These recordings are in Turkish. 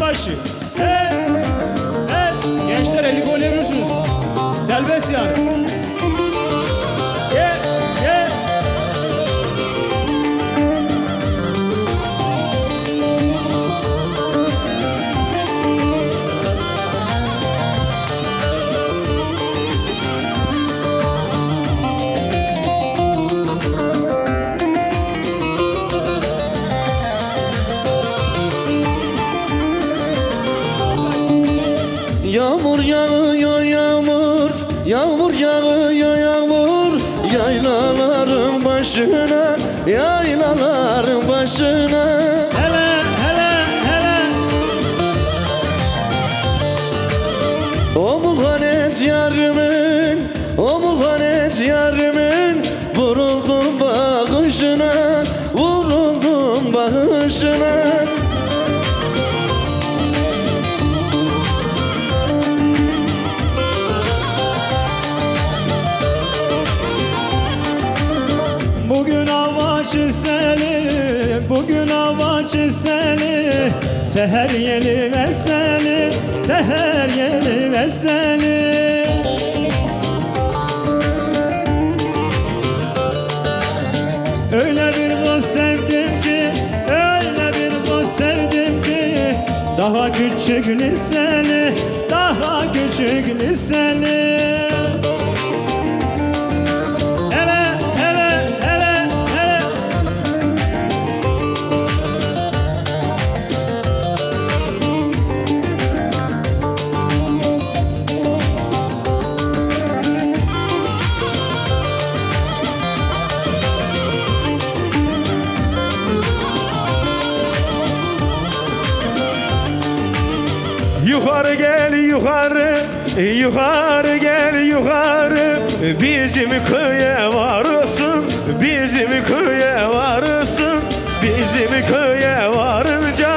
başı. Evet. Evet. Gençler eli gol yapıyorsunuz. Serbest yani. Yağmur yağıyor yağmur Yaylaların başına Yaylaların başına Hele, hele, hele. O muhanet yarimin O muhanet yarimin Vuruldum bakışına Vuruldum bakışına Bugün hava çiseli, bugün hava çiseli Seher yeli veseli, seher yeli veseli Öyle bir kız sevdim ki, öyle bir kız sevdim ki. Daha küçük liseli, daha küçük liseli Yukarı gel yukarı, yukarı gel yukarı. Bizim köye varırsın, bizim köye varırsın. Bizim köye varınca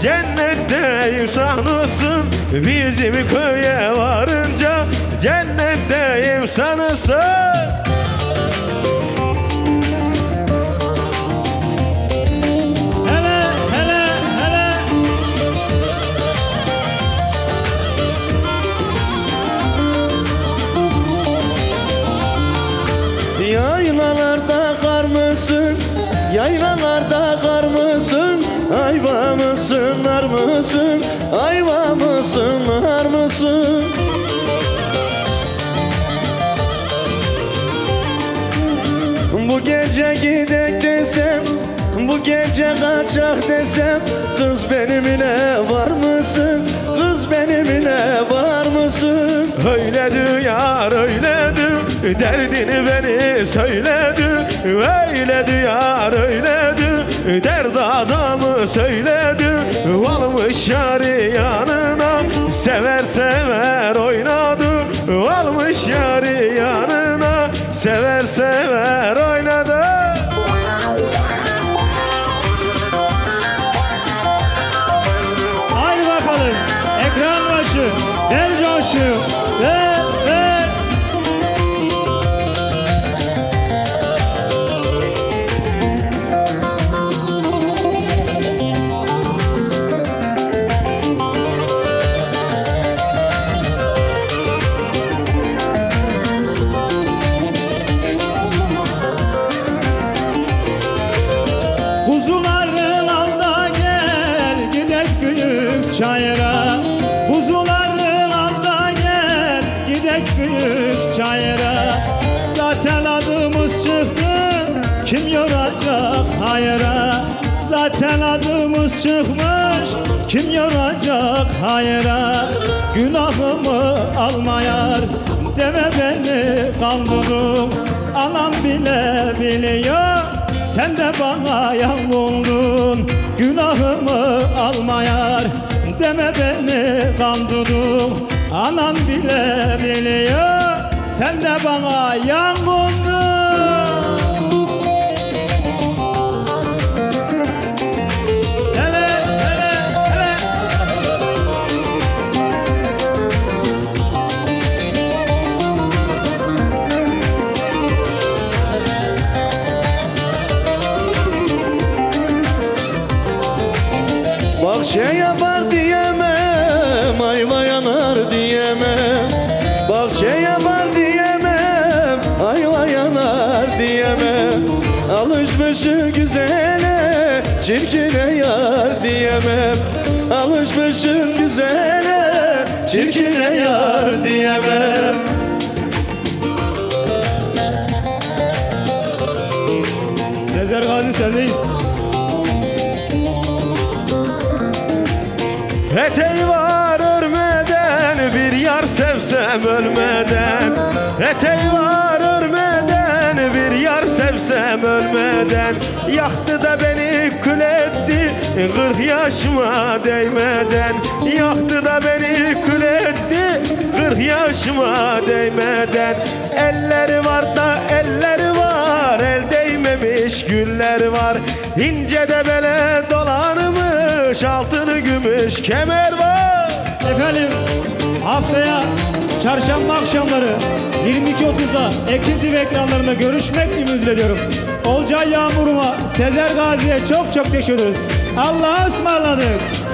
cennetteyim sanırsın Bizim köye varınca cennetteyim sanırsın mısın, nar mısın? Ayva mısın, nar mısın? Bu gece gidek desem Bu gece kaçak desem Kız benimle var mısın? Kız benimle var mısın? Öyledi yar öyledi Derdini beni söyledi Öyledi yar öyledi Derd adamı söyledi Almış yarı yanına. Sever sever oynadı Almış yarı yanına. Sever Zaten adımız çıkmış kim yoracak hayra? Günahımı almayar deme beni kandırdım Anam bile biliyor sen de bana yan oldun Günahımı almayar Deme beni kandırdın Anan bile biliyor Sen de bana yan Bahçe yapar diye diyemem Ayva yanar diyemem Bahçeye var diyemem Ayva yanar diyemem. Alışmışım güzele Çirkine yar diyemem. Alışmışım güzele Çirkine yar diyemem Eteği var örmeden bir yar sevsem ölmeden. Eteği var örmeden bir yar sevsem ölmeden. Yaktı da beni kül etti kırk yaşıma değmeden. Yaktı da beni kül etti kırk yaşıma değmeden. Elleri var da elleri var el değmemiş güller var. İnce de bele dolanmış altını gümüş kemer var Efendim haftaya çarşamba akşamları 22.30'da Ekin TV ekranlarında görüşmek ümit ediyorum. Olcay Yağmur'uma, Sezer Gazi'ye çok çok teşekkür ederiz. Allah'a ısmarladık.